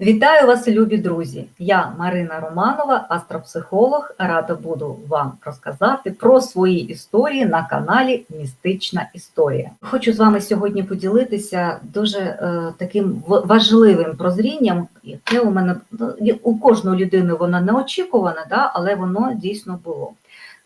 Вітаю вас, любі друзі! Я Марина Романова, астропсихолог. Рада буду вам розказати про свої історії на каналі Містична Історія. Хочу з вами сьогодні поділитися дуже е, таким важливим прозрінням, яке у мене ну, у кожної людини воно неочікуване, да, але воно дійсно було.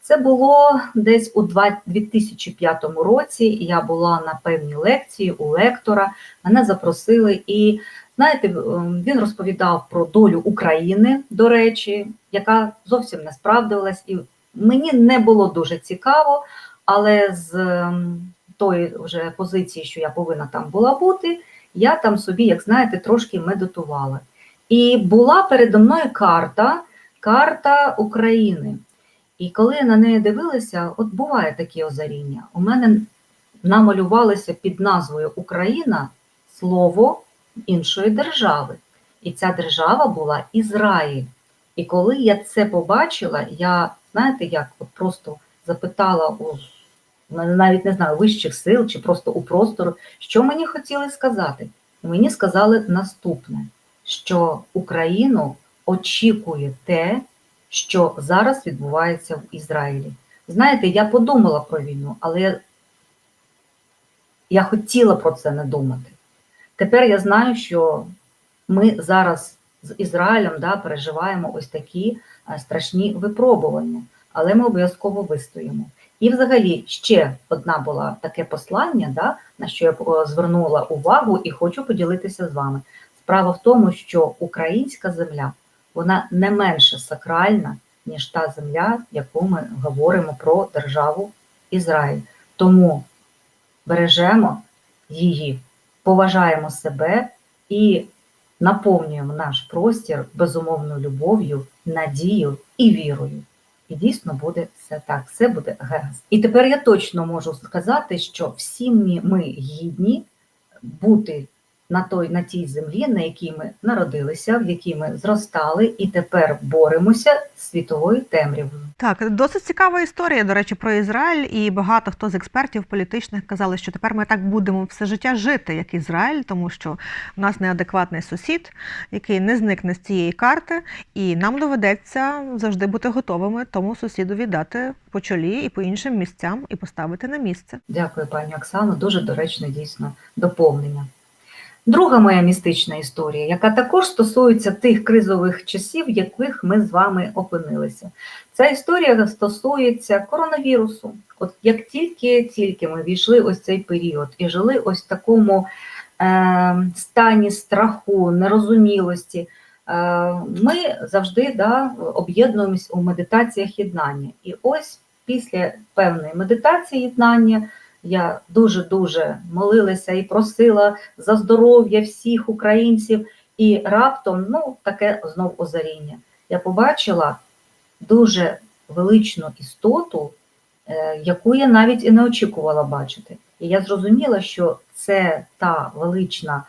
Це було десь у два- 2005 році. Я була на певній лекції у лектора. Мене запросили і Знаєте, ем, він розповідав про долю України, до речі, яка зовсім не справдилась, і мені не було дуже цікаво, але з ем, тої вже позиції, що я повинна там була бути, я там собі, як знаєте, трошки медитувала. І була передо мною карта, карта України. І коли я на неї дивилася, от буває такі озаріння. У мене намалювалося під назвою Україна слово іншої держави. І ця держава була Ізраїль. І коли я це побачила, я, знаєте, як от просто запитала у навіть не знаю, вищих сил чи просто у простору, що мені хотіли сказати. І мені сказали наступне: що Україну очікує те, що зараз відбувається в Ізраїлі. Знаєте, я подумала про війну, але я, я хотіла про це не думати. Тепер я знаю, що ми зараз з Ізраїлем да, переживаємо ось такі е, страшні випробування, але ми обов'язково вистоїмо. І взагалі ще одна була таке послання, да, на що я е, звернула увагу і хочу поділитися з вами. Справа в тому, що українська земля вона не менше сакральна, ніж та земля, яку ми говоримо про державу Ізраїль. Тому бережемо її поважаємо себе і наповнюємо наш простір безумовною любов'ю, надією і вірою. І дійсно буде все так, все буде гаразд. І тепер я точно можу сказати, що всі ми, гідні бути на той, на тій землі, на якій ми народилися, в якій ми зростали, і тепер боремося з світовою темрявою. Так, досить цікава історія, до речі, про Ізраїль, і багато хто з експертів політичних казали, що тепер ми так будемо все життя жити, як Ізраїль, тому що в нас неадекватний сусід, який не зникне з цієї карти, і нам доведеться завжди бути готовими тому сусіду віддати по чолі і по іншим місцям і поставити на місце. Дякую, пані Оксано. Дуже доречне дійсно доповнення. Друга моя містична історія, яка також стосується тих кризових часів, в яких ми з вами опинилися. Ця історія стосується коронавірусу. От як тільки тільки ми війшли ось цей період і жили ось в такому е, стані страху, нерозумілості, е, ми завжди да, об'єднуємось у медитаціях єднання. І ось після певної медитації єднання. Я дуже-дуже молилася і просила за здоров'я всіх українців, і раптом ну, таке знов озаріння. Я побачила дуже величну істоту, е, яку я навіть і не очікувала бачити. І я зрозуміла, що це та велична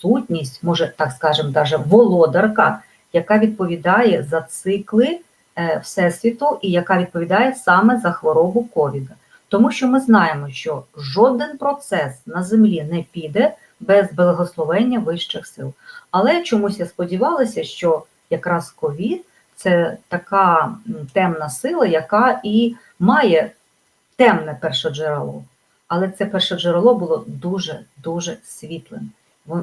сутність, може так скажемо, даже володарка, яка відповідає за цикли е, Всесвіту і яка відповідає саме за хворобу ковіда. Тому що ми знаємо, що жоден процес на землі не піде без благословення вищих сил. Але чомусь я сподівалася, що якраз ковід це така темна сила, яка і має темне першоджерело. Але це першоджерело було дуже дуже світлим.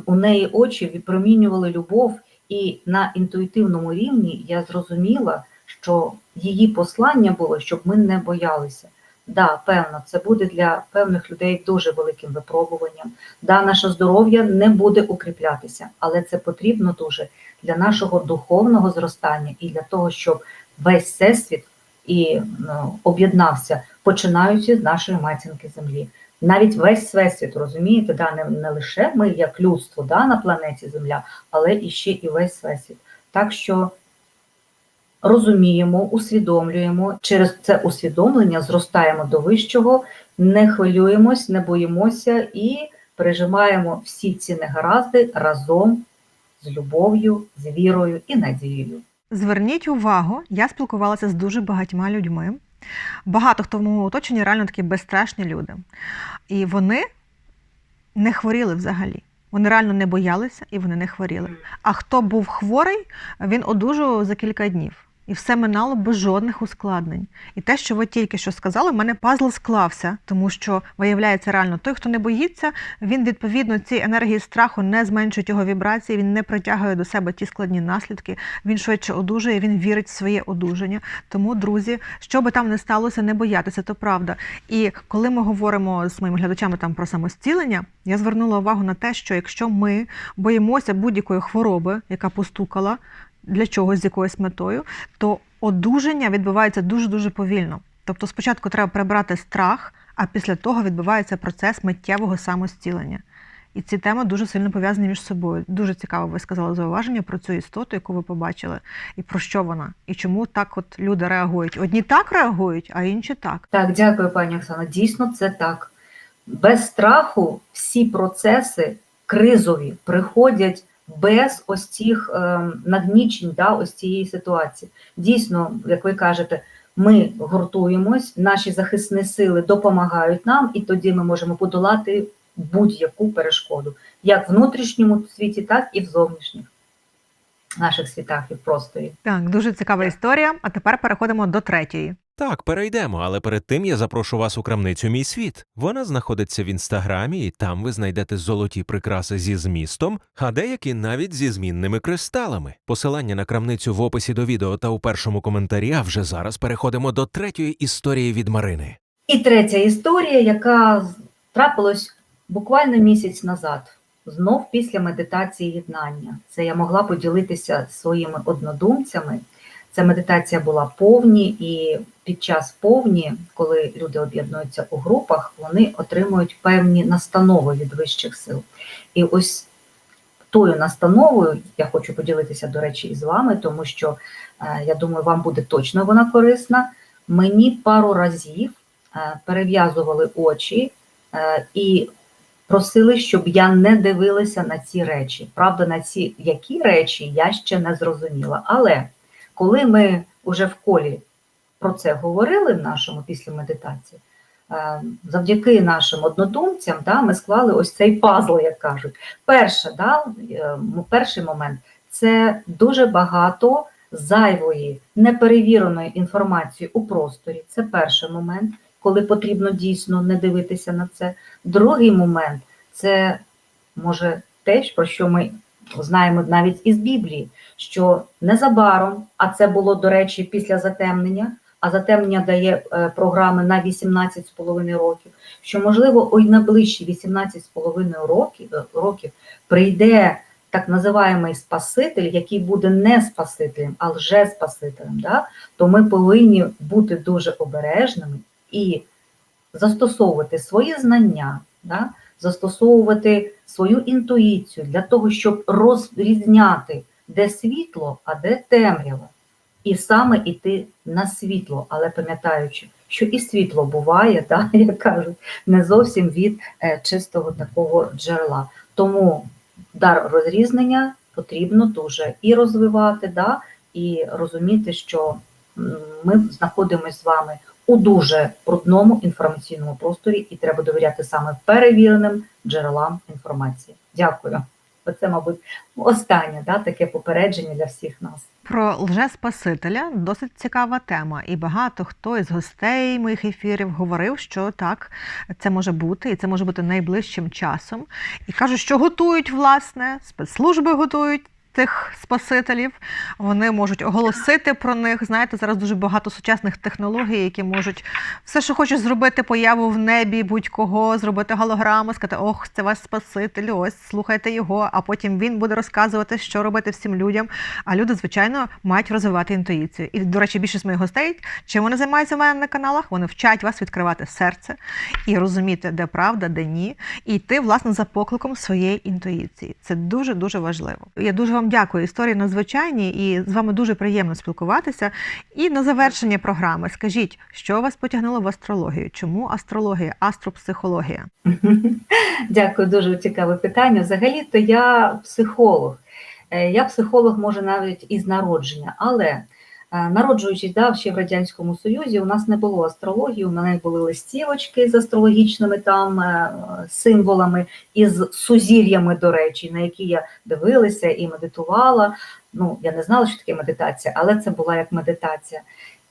У неї очі випромінювали любов, і на інтуїтивному рівні я зрозуміла, що її послання було, щоб ми не боялися. Да, певно, це буде для певних людей дуже великим випробуванням. Да, наше здоров'я не буде укріплятися, але це потрібно дуже для нашого духовного зростання і для того, щоб весь всесвіт і ну, об'єднався, починаючи з нашої матінки землі. Навіть весь всесвіт, розумієте, да, не, не лише ми, як людство да, на планеті Земля, але і ще і весь всесвіт. Так що розуміємо, усвідомлюємо, через це усвідомлення зростаємо до вищого, не хвилюємось, не боїмося і переживаємо всі ці негаразди разом з любов'ю, з вірою і надією. Зверніть увагу, я спілкувалася з дуже багатьма людьми. Багато хто в моєму оточенні реально такі безстрашні люди. І вони не хворіли взагалі. Вони реально не боялися і вони не хворіли. А хто був хворий, він одужував за кілька днів. І все минало без жодних ускладнень. І те, що ви тільки що сказали, в мене пазл склався, тому що виявляється реально, той, хто не боїться, він відповідно ці енергії страху не зменшують його вібрації, він не притягує до себе ті складні наслідки. Він швидше одужує, він вірить в своє одужання. Тому, друзі, що би там не сталося, не боятися, то правда. І коли ми говоримо з моїми глядачами там про самостілення, я звернула увагу на те, що якщо ми боїмося будь-якої хвороби, яка постукала для чогось з якоюсь метою, то одужання відбувається дуже дуже повільно. Тобто, спочатку треба прибрати страх, а після того відбувається процес миттєвого самостілення. І ці теми дуже сильно пов'язані між собою. Дуже цікаво, ви сказали зауваження про цю істоту, яку ви побачили, і про що вона, і чому так от люди реагують. Одні так реагують, а інші так. Так, дякую, пані Оксана. Дійсно, це так. Без страху всі процеси кризові приходять без ось цих ем, нагнічень, да, ось цієї ситуації. Дійсно, як ви кажете, ми гуртуємось, наші захисні сили допомагають нам, і тоді ми можемо подолати будь-яку перешкоду, як в внутрішньому світі, так і в зовнішніх наших світах і в просторі. Так, дуже цікава історія. А тепер переходимо до третьої. Так, перейдемо, але перед тим я запрошу вас у крамницю Мій світ. Вона знаходиться в інстаграмі, і там ви знайдете золоті прикраси зі змістом, а деякі навіть зі змінними кристалами. Посилання на крамницю в описі до відео та у першому коментарі. А вже зараз переходимо до третьої історії від Марини. І третя історія, яка трапилась буквально місяць назад, знов після медитації єднання. Це я могла поділитися своїми однодумцями. Ця медитація була повні, і під час повні, коли люди об'єднуються у групах, вони отримують певні настанови від вищих сил. І ось тою настановою я хочу поділитися, до речі, із вами, тому що е, я думаю, вам буде точно вона корисна. Мені пару разів е, перев'язували очі е, і просили, щоб я не дивилася на ці речі. Правда, на ці які речі я ще не зрозуміла. Але коли ми вже в колі про це говорили в нашому після медитації, е, завдяки нашим однодумцям да, ми склали ось цей пазл, як кажуть. Перше, да, е, перший момент це дуже багато зайвої, неперевіреної інформації у просторі. Це перший момент, коли потрібно дійсно не дивитися на це. Другий момент це може те, про що ми знаємо навіть із Біблії, що незабаром, а це було, до речі, після затемнення, а затемнення дає е, програми на 18,5 років, що, можливо, ой найближчі 18,5 років, років прийде так називаємий Спаситель, який буде не Спасителем, а лже-спасителем. Да? То ми повинні бути дуже обережними і застосовувати свої знання, да? Застосовувати свою інтуїцію для того, щоб розрізняти, де світло, а де темрява. І саме йти на світло, але пам'ятаючи, що і світло буває, да, як кажуть, не зовсім від е, чистого такого джерела. Тому дар розрізнення потрібно дуже і розвивати, да, і розуміти, що ми знаходимося з вами у дуже брудному інформаційному просторі, і треба довіряти саме перевіреним джерелам інформації. Дякую. Оце, мабуть, останнє да, таке попередження для всіх нас. Про лжеспасителя досить цікава тема, і багато хто із гостей моїх ефірів говорив, що так, це може бути, і це може бути найближчим часом. І кажуть, що готують, власне, спецслужби готують. Тих спасителів вони можуть оголосити про них. Знаєте, зараз дуже багато сучасних технологій, які можуть все, що хочуть зробити, появу в небі будь-кого, зробити голограму, сказати, ох, це ваш спаситель, ось слухайте його. А потім він буде розказувати, що робити всім людям. А люди, звичайно, мають розвивати інтуїцію. І, до речі, більшість моїх гостей, чим вони займаються в мене на каналах, вони вчать вас відкривати серце і розуміти, де правда, де ні, і йти власне за покликом своєї інтуїції. Це дуже дуже важливо. Я дуже дякую. Історії надзвичайні, і з вами дуже приємно спілкуватися. І на завершення програми скажіть, що вас потягнуло в астрологію? Чому астрологія, астропсихологія? Дякую, дуже цікаве питання. Взагалі-то я психолог. Е, Я психолог, може, навіть із народження, але Народжуючись да, ще в Радянському Союзі, у нас не було астрології, у мене були листівочки з астрологічними там е, символами і з сузір'ями, до речі, на які я дивилася і медитувала. Ну, я не знала, що таке медитація, але це була як медитація.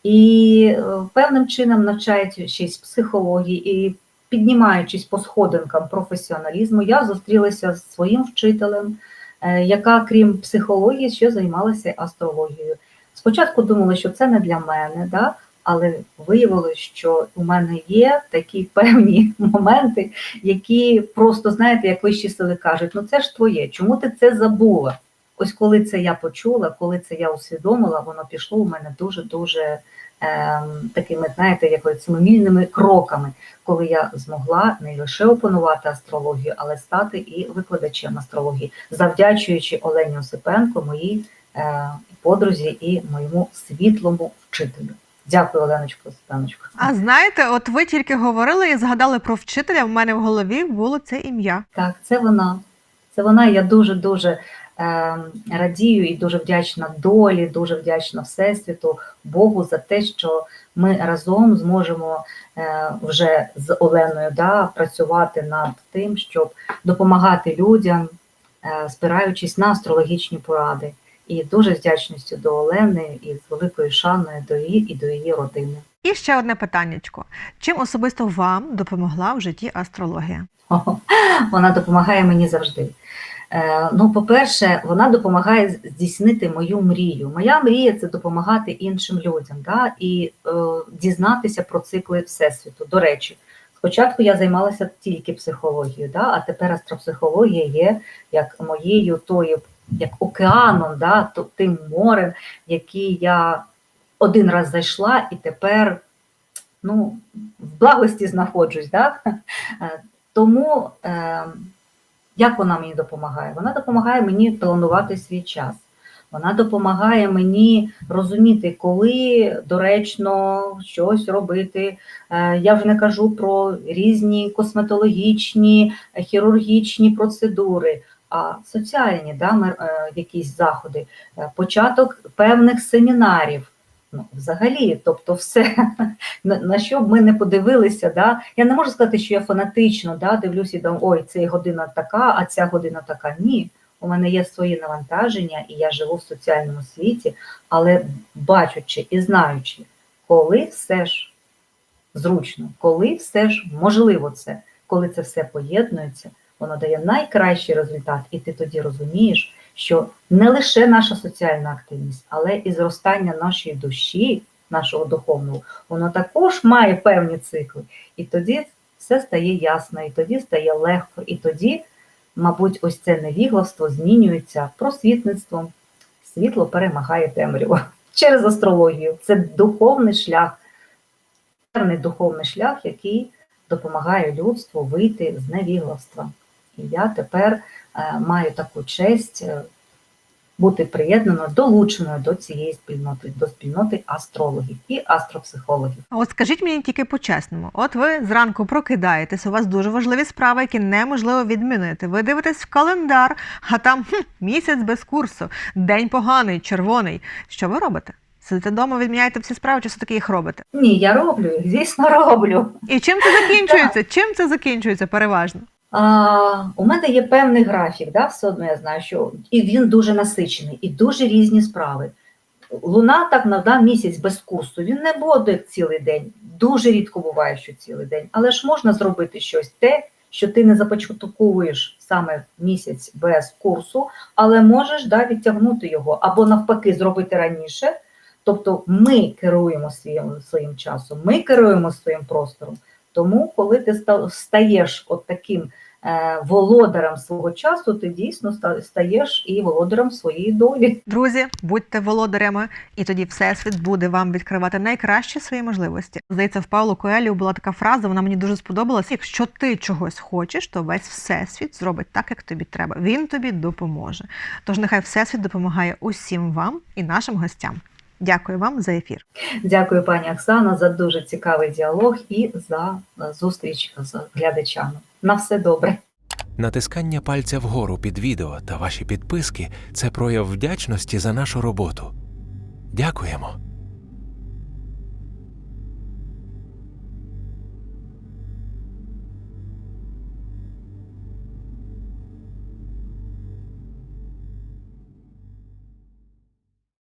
І е, певним чином навчаючись психології і піднімаючись по сходинкам професіоналізму, я зустрілася з своїм вчителем, е, яка, крім психології, ще займалася астрологією. Спочатку думала, що це не для мене, да? але виявилось, що у мене є такі певні моменти, які просто, знаєте, як вищі сили кажуть, ну це ж твоє, чому ти це забула? Ось коли це я почула, коли це я усвідомила, воно пішло у мене дуже-дуже ем, такими, знаєте, якось семимільними кроками, коли я змогла не лише опанувати астрологію, але стати і викладачем астрології, завдячуючи Олені Осипенко, моїй е, подрузі і моєму світлому вчителю. Дякую, Оленочко Осипеночко. А знаєте, от ви тільки говорили і згадали про вчителя. В мене в голові було це ім'я. Так, це вона. Це вона. Я дуже дуже е, радію і дуже вдячна долі, дуже вдячна Всесвіту, Богу за те, що ми разом зможемо е, вже з Оленою да, працювати над тим, щоб допомагати людям, е, спираючись на астрологічні поради. І дуже з вдячністю до Олени і з великою шаною до її і до її родини. І ще одне питаннячко: чим особисто вам допомогла в житті астрологія? Вона допомагає мені завжди. Е, Ну, по-перше, вона допомагає здійснити мою мрію. Моя мрія це допомагати іншим людям да? і е, дізнатися про цикли Всесвіту. До речі, спочатку я займалася тільки психологією, да? а тепер астропсихологія є як моєю тою, як океаном, да? тим морем, в який я один раз зайшла і тепер ну, в благості знаходжусь. Да? Е, Тому е, як вона мені допомагає? Вона допомагає мені планувати свій час. Вона допомагає мені розуміти, коли доречно щось робити. Е, Я вже не кажу про різні косметологічні, хірургічні процедури, а соціальні да, е, якісь заходи, е, початок певних семінарів. Ну, взагалі, тобто, все, на, що б ми не подивилися, да? я не можу сказати, що я фанатично да, дивлюся і думаю, ой, ця година така, а ця година така. Ні. У мене є свої навантаження, і я живу в соціальному світі, але бачучи і знаючи, коли все ж зручно, коли все ж можливо це, коли це все поєднується, воно дає найкращий результат, і ти тоді розумієш, що не лише наша соціальна активність, але і зростання нашої душі, нашого духовного, воно також має певні цикли. І тоді все стає ясно, і тоді стає легко, і тоді, мабуть, ось це невігластво змінюється просвітництвом. Світло перемагає темряву через астрологію. Це духовний шлях, певний духовний шлях, який допомагає людству вийти з невігластва. І я тепер е, маю таку честь е, бути приєднаною, долученою до цієї спільноти, до спільноти астрологів і астропсихологів. А от скажіть мені тільки по-чесному: от ви зранку прокидаєтесь, у вас дуже важливі справи, які неможливо відмінити. Ви дивитесь в календар, а там хм, місяць без курсу, день поганий, червоний. Що ви робите? Сидите вдома, відміняєте всі справи, чи все-таки їх робите? Ні, я роблю, звісно, роблю. І чим це закінчується? Чим це закінчується переважно? А, у мене є певний графік, да, все одно я знаю, що і він дуже насичений, і дуже різні справи. Луна так на місяць без курсу, він не буде цілий день. Дуже рідко буває, що цілий день. Але ж можна зробити щось те, що ти не започатковуєш саме місяць без курсу, але можеш да, відтягнути його або навпаки зробити раніше. Тобто ми керуємо своїм, своїм часом, ми керуємо своїм простором. Тому, коли ти ста- стаєш от таким володарем свого часу, ти дійсно стаєш і володарем своєї долі. Друзі, будьте володарями, і тоді всесвіт буде вам відкривати найкращі свої можливості. Здається, в Павлу Коелю була така фраза, вона мені дуже сподобалась. Якщо ти чогось хочеш, то весь всесвіт зробить так, як тобі треба. Він тобі допоможе. Тож нехай всесвіт допомагає усім вам і нашим гостям. Дякую вам за ефір. Дякую, пані Оксана, за дуже цікавий діалог і за е, зустріч з глядачами. На все добре. Натискання пальця вгору під відео та ваші підписки це прояв вдячності за нашу роботу. Дякуємо.